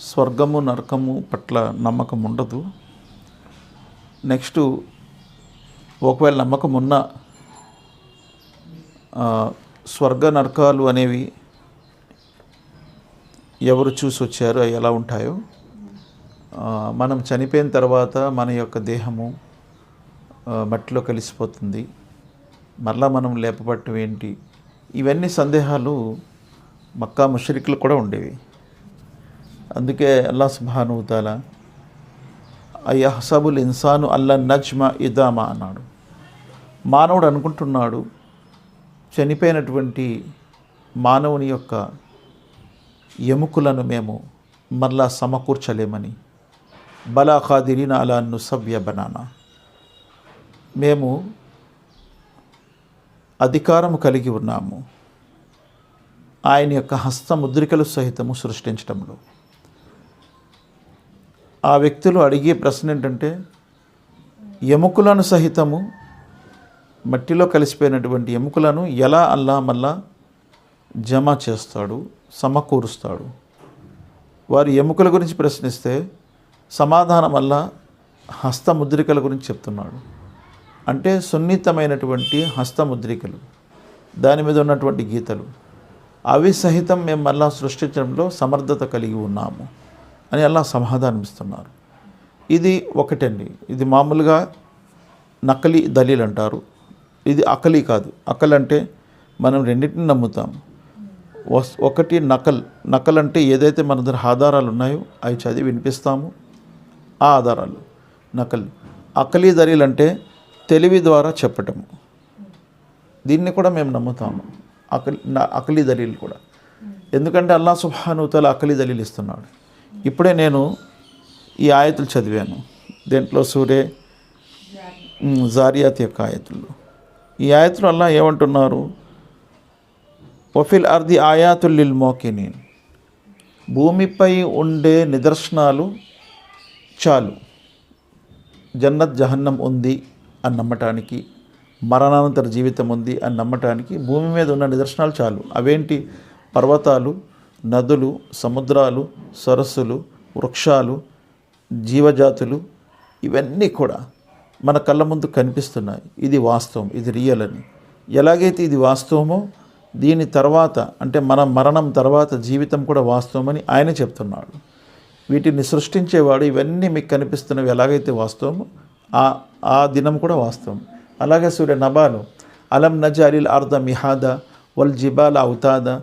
స్వర్గము నరకము పట్ల నమ్మకం ఉండదు. నెక్స్ట్ ఒకవేళ నమ్మకం ఉన్న స్వర్గ నరకాలు అనేవి ఎవరు చూసి వచ్చారు అవి ఎలా ఉంటాయో మనం చనిపోయిన తర్వాత మన యొక్క దేహము మట్టిలో కలిసిపోతుంది. మరలా మనం లేపబట్టం ఏంటి? ఇవన్నీ సందేహాలు మక్కా ముషరికులు కూడా ఉండేవి. అందుకే అల్లా సుబానుతాల అయ్యహసబుల్ ఇన్సాను అల్లా నజ్మ ఇదామా అన్నాడు. మానవుడు అనుకుంటున్నాడు చనిపోయినటువంటి మానవుని యొక్క ఎముకలను మేము మరలా సమకూర్చలేమని. బలా ఖాదిరిన అలా నుసవ్య బనానా. మేము అధికారము కలిగి ఉన్నాము. ఆయన యొక్క హస్త ముద్రికలు సహితము సృష్టించడంలో ఆ వ్యక్తులు అడిగే ప్రశ్న ఏంటంటే ఎముకలను సహితము మట్టిలో కలిసిపోయినటువంటి ఎముకలను ఎలా అల్లా మళ్ళా జమ చేస్తాడు సమకూరుస్తాడు? వారి ఎముకల గురించి ప్రశ్నిస్తే సమాధానం వల్ల హస్తముద్రికల గురించి చెప్తున్నాడు. అంటే సున్నితమైనటువంటి హస్తముద్రికలు దాని మీద ఉన్నటువంటి గీతలు. అవి సహితం మేము మళ్ళా సృష్టించడంలో సమర్థత కలిగి ఉన్నాము. అని అలా సమాధానం ఇస్తున్నారు. ఇది ఒకటండి. ఇది మామూలుగా నకలి దలీల్ అంటారు. ఇది అకలి కాదు. అకల్ అంటే మనం రెండింటిని నమ్ముతాం. వస్- ఒకటి నకల్. నకల్ అంటే ఏదైతే మన దగ్గర ఆధారాలు ఉన్నాయో అవి చదివి వినిపిస్తాము. ఆ ఆధారాలు. నకల్. అకలీ దలీల్ అంటే తెలివి ద్వారా చెప్పటము. దీన్ని కూడా మేము నమ్ముతాము. అకలి అకలి అకలీ కూడా. ఎందుకంటే అల్లా సుబ్హానుతల అకలీ దళీలు ఇస్తున్నాడు. ఇప్పుడే నేను ఈ ఆయతులు చదివాను. దేంట్లో సూర్య జారియాత్ యొక్క ఆయతులు ఈ ఆయతులు అల్లా ఏమంటున్నారు? వఫిల్ అర్ది ఆయాతుల్లిల్ మోకినీన్. భూమిపై ఉండే నిదర్శనాలు చాలు. జన్నత్ జహన్నం ఉంది అని నమ్మటానికి మరణానంతర జీవితం ఉంది అని నమ్మటానికి భూమి మీద ఉన్న నిదర్శనాలు చాలు. అవేంటి? పర్వతాలు నదులు సముద్రాలు సరస్సులు వృక్షాలు జీవజాతులు ఇవన్నీ కూడా మన కళ్ళ ముందు కనిపిస్తున్నాయి. ఇది వాస్తవం ఇది రియల్ అని. ఎలాగైతే ఇది వాస్తవమో దీని తర్వాత అంటే మన మరణం తర్వాత జీవితం కూడా వాస్తవమని ఆయన చెప్తున్నాడు. వీటిని సృష్టించేవాడు ఇవన్నీ మీకు కనిపిస్తున్నవి ఎలాగైతే వాస్తవమో ఆ ఆ దినం కూడా వాస్తవం. అలాగే సూర్య నబాలు అలం నజాలిల్ అర్ధ మిహాద వల్ జిబాల అవుతాదా